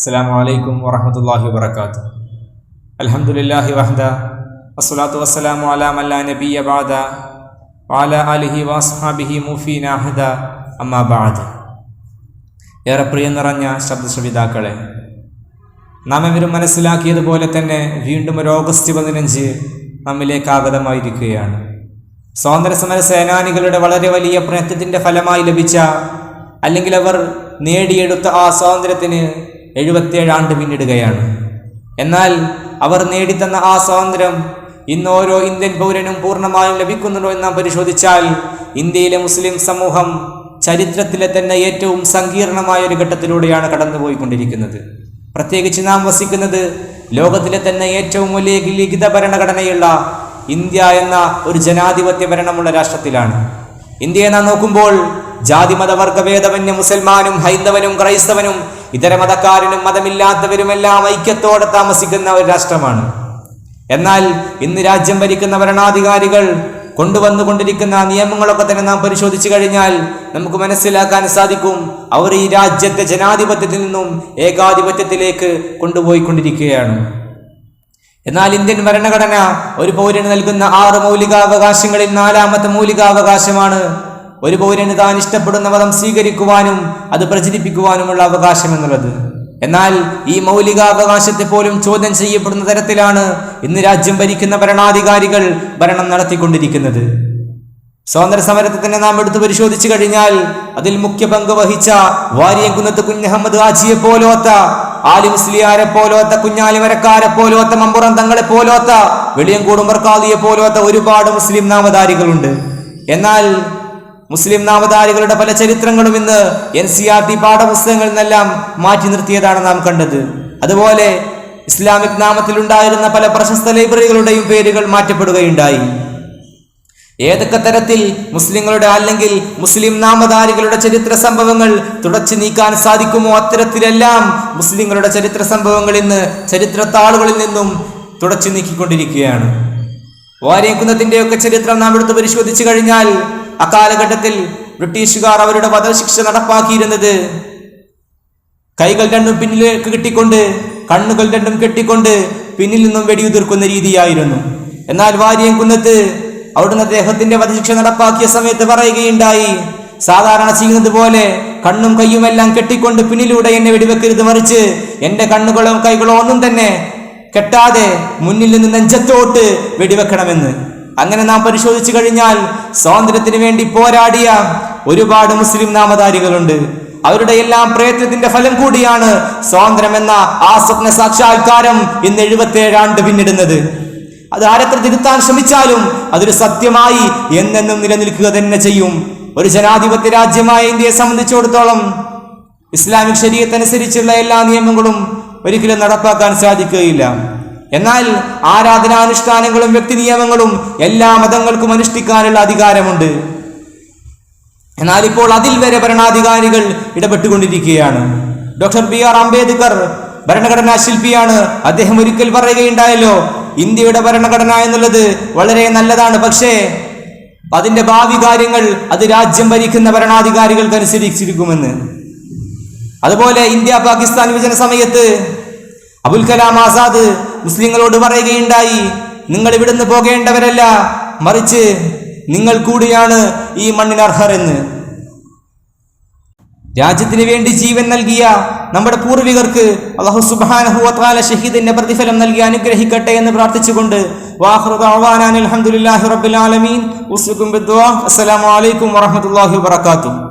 അസ്സലാമു അലൈക്കും വറഹ്മത്തുള്ളാഹി വാത്തു അലഹമുല്ലാഹി വഹദ വസ്സലാത്തു വസ്സലാമു അലാ മല്ലാ നബി അബാദ വാല അലിഹി വാസ്ഹാബിഹി മുഫീൻ അഹദ അമ്മാബാദ് ഏറെ പ്രിയം നിറഞ്ഞ ശബ്ദശ്രവിതാക്കളെ നാം ഇവരും മനസ്സിലാക്കിയതുപോലെ തന്നെ വീണ്ടും ഒരു ഓഗസ്റ്റ് പതിനഞ്ച് നമ്മിലേക്ക് ആഗതമായിരിക്കുകയാണ്. സ്വാതന്ത്ര്യസമര സേനാനികളുടെ വളരെ വലിയ പ്രയത്നത്തിന്റെ ഫലമായി ലഭിച്ച അല്ലെങ്കിൽ അവർ നേടിയെടുത്ത ആ സ്വാതന്ത്ര്യത്തിന് എഴുപത്തിയേഴ് ആണ്ട് പിന്നിടുകയാണ്. എന്നാൽ അവർ നേടിത്തന്ന ആ സ്വാതന്ത്ര്യം ഇന്ന് ഓരോ ഇന്ത്യൻ പൗരനും പൂർണമായും ലഭിക്കുന്നുണ്ടോ എന്ന് നാം പരിശോധിച്ചാൽ ഇന്ത്യയിലെ മുസ്ലിം സമൂഹം ചരിത്രത്തിലെ തന്നെ ഏറ്റവും സങ്കീർണമായ ഒരു ഘട്ടത്തിലൂടെയാണ് കടന്നുപോയിക്കൊണ്ടിരിക്കുന്നത്. പ്രത്യേകിച്ച് നാം വസിക്കുന്നത് ലോകത്തിലെ തന്നെ ഏറ്റവും വലിയ ലിഖിത ഭരണഘടനയുള്ള ഇന്ത്യ എന്ന ഒരു ജനാധിപത്യ ഭരണമുള്ള രാഷ്ട്രത്തിലാണ്. ഇന്ത്യയെ നാം നോക്കുമ്പോൾ ജാതി മതവർഗ ഭേദമന്യ മുസൽമാനും ഹൈന്ദവനും ക്രൈസ്തവനും ഇതര മതക്കാരനും മതമില്ലാത്തവരുമെല്ലാം ഐക്യത്തോടെ താമസിക്കുന്ന ഒരു രാഷ്ട്രമാണ്. എന്നാൽ ഇന്ന് രാജ്യം ഭരിക്കുന്ന ഭരണാധികാരികൾ കൊണ്ടുവന്നുകൊണ്ടിരിക്കുന്ന നിയമങ്ങളൊക്കെ തന്നെ നാം പരിശോധിച്ചു കഴിഞ്ഞാൽ നമുക്ക് മനസ്സിലാക്കാൻ സാധിക്കും അവർ ഈ രാജ്യത്തെ ജനാധിപത്യത്തിൽ നിന്നും ഏകാധിപത്യത്തിലേക്ക് കൊണ്ടുപോയിക്കൊണ്ടിരിക്കുകയാണ്. എന്നാൽ ഇന്ത്യൻ ഭരണഘടന ഒരു പൗരന് നൽകുന്ന ആറ് മൗലികാവകാശങ്ങളിൽ നാലാമത്തെ മൗലികാവകാശമാണ് ഒരു പൗരന് താൻ ഇഷ്ടപ്പെടുന്ന മതം സ്വീകരിക്കുവാനും അത് പ്രചരിപ്പിക്കുവാനുമുള്ള അവകാശം എന്നുള്ളത്. എന്നാൽ ഈ മൗലികാവകാശത്തെ പോലും ചോദ്യം ചെയ്യപ്പെടുന്ന തരത്തിലാണ് ഇന്ന് രാജ്യം ഭരിക്കുന്ന ഭരണാധികാരികൾ ഭരണം നടത്തിക്കൊണ്ടിരിക്കുന്നത്. സ്വാതന്ത്ര്യ സമരത്തെ തന്നെ നാം എടുത്തു പരിശോധിച്ചു കഴിഞ്ഞാൽ അതിൽ മുഖ്യ പങ്ക് വഹിച്ച വാര്യംകുന്നത്ത് കുഞ്ഞഹമ്മദ് ഹാജിയെ പോലോത്ത ആലി മുസ്ലിയാരെ പോലോത്ത കുഞ്ഞാലിമരക്കാരെ പോലോത്ത മമ്പുറം തങ്ങളെ പോലോത്ത വെളിയങ്കോടും ബർക്കാദിയെ പോലോത്ത ഒരുപാട് മുസ്ലിം നാമധാരികളുണ്ട്. എന്നാൽ മുസ്ലിം നാമധാരികളുടെ പല ചരിത്രങ്ങളും ഇന്ന് എൻ സി ആർ ടി പാഠപുസ്തകങ്ങളിൽ നിന്നെല്ലാം മാറ്റി നിർത്തിയതാണ് നാം കണ്ടത്. അതുപോലെ ഇസ്ലാമിക് നാമത്തിലുണ്ടായിരുന്ന പല പ്രശസ്ത ലൈബ്രറികളുടെയും പേരുകൾ മാറ്റപ്പെടുകയുണ്ടായി. ഏതൊക്കെ തരത്തിൽ മുസ്ലിങ്ങളുടെ അല്ലെങ്കിൽ മുസ്ലിം നാമധാരികളുടെ ചരിത്ര സംഭവങ്ങൾ തുടച്ചു നീക്കാൻ സാധിക്കുമോ അത്തരത്തിലെല്ലാം മുസ്ലിങ്ങളുടെ ചരിത്ര സംഭവങ്ങൾ ഇന്ന് ചരിത്ര താളുകളിൽ നിന്നും തുടച്ചു നീക്കിക്കൊണ്ടിരിക്കുകയാണ്. വാര്യംകുന്നത്തിന്റെയൊക്കെ ചരിത്രം നാം എടുത്ത് പരിശോധിച്ചു കഴിഞ്ഞാൽ അക്കാലഘട്ടത്തിൽ ബ്രിട്ടീഷുകാർ അവരുടെ വധശിക്ഷ നടപ്പാക്കിയിരുന്നത്. കൈകൾ രണ്ടും പിന്നിലേക്ക് കെട്ടിക്കൊണ്ട് കണ്ണുകൾ രണ്ടും കെട്ടിക്കൊണ്ട് പിന്നിൽ നിന്നും വെടിയുതിർക്കുന്ന രീതിയായിരുന്നു. എന്നാൽ വാര്യംകുന്നത്ത് അവിടുന്ന് അദ്ദേഹത്തിന്റെ വധശിക്ഷ നടപ്പാക്കിയ സമയത്ത് പറയുകയുണ്ടായി സാധാരണ ചെയ്യുന്നത് പോലെ കണ്ണും കയ്യുമെല്ലാം കെട്ടിക്കൊണ്ട് പിന്നിലൂടെ എന്നെ വെടിവെക്കരുത് മറിച്ച് എന്റെ കണ്ണുകളും കൈകളോ ഒന്നും തന്നെ കെട്ടാതെ മുന്നിൽ നിന്ന് നെഞ്ചത്തോട്ട് വെടിവെക്കണമെന്ന്. അങ്ങനെ നാം പരിശോധിച്ചു കഴിഞ്ഞാൽ സ്വാതന്ത്ര്യത്തിന് വേണ്ടി പോരാടിയ ഒരുപാട് മുസ്ലിം നാമധാരികളുണ്ട്. അവരുടെ എല്ലാം പ്രയത്നത്തിന്റെ ഫലം കൂടിയാണ് സ്വാതന്ത്ര്യം എന്ന ആ സ്വപ്ന സാക്ഷാത്കാരം ഇന്ന് എഴുപത്തേഴാണ്ട് പിന്നിടുന്നത്. അത് ആരത്ര തിരുത്താൻ ശ്രമിച്ചാലും അതൊരു സത്യമായി എന്നെന്നും നിലനിൽക്കുക തന്നെ ചെയ്യും. ഒരു ജനാധിപത്യ രാജ്യമായ ഇന്ത്യയെ സംബന്ധിച്ചിടത്തോളം ഇസ്ലാമിക് ശരീരത്തനുസരിച്ചുള്ള എല്ലാ നിയമങ്ങളും ഒരിക്കലും നടപ്പാക്കാൻ സാധിക്കുകയില്ല. എന്നാൽ ആരാധനാനുഷ്ഠാനങ്ങളും വ്യക്തി നിയമങ്ങളും എല്ലാ മതങ്ങൾക്കും അനുഷ്ഠിക്കാനുള്ള അധികാരമുണ്ട്. എന്നാൽ ഇപ്പോൾ അതിൽ വരെ ഭരണാധികാരികൾ ഇടപെട്ടുകൊണ്ടിരിക്കുകയാണ്. ഡോക്ടർ ബി ആർ അംബേദ്കർ ഭരണഘടനാ ശില്പിയാണ്. അദ്ദേഹം ഒരിക്കൽ പറയുകയുണ്ടായല്ലോ ഇന്ത്യയുടെ ഭരണഘടന എന്നുള്ളത് വളരെ നല്ലതാണ് പക്ഷേ അതിന്റെ ഭാവി കാര്യങ്ങൾ അത് രാജ്യം ഭരിക്കുന്ന ഭരണാധികാരികൾക്ക് അനുസരിച്ചിരിക്കുമെന്ന് അതുപോലെ ഇന്ത്യ പാകിസ്ഥാൻ വിഭജന സമയത്ത് അബുൽ കലാം ആസാദ് മുസ്ലിങ്ങളോട് പറയുകയുണ്ടായി നിങ്ങൾ ഇവിടുന്ന് പോകേണ്ടവരല്ല മറിച്ച് നിങ്ങൾ കൂടിയാണ് ഈ മണ്ണിന് അർഹർ എന്ന്. രാജ്യത്തിന് വേണ്ടി ജീവൻ നൽകിയ നമ്മുടെ പൂർവികർക്ക് അള്ളാഹു സുബാനഹുല ഷഹീദിന്റെ പ്രതിഫലം നൽകി അനുഗ്രഹിക്കട്ടെ എന്ന് പ്രാർത്ഥിച്ചുകൊണ്ട് അലഹമുല്ലാഹി റബ്ബിൽ ആലമീൻ. അസ്സലാമു അലൈക്കും വറഹ്മത്തുള്ളാഹി വബറകാതുഹു.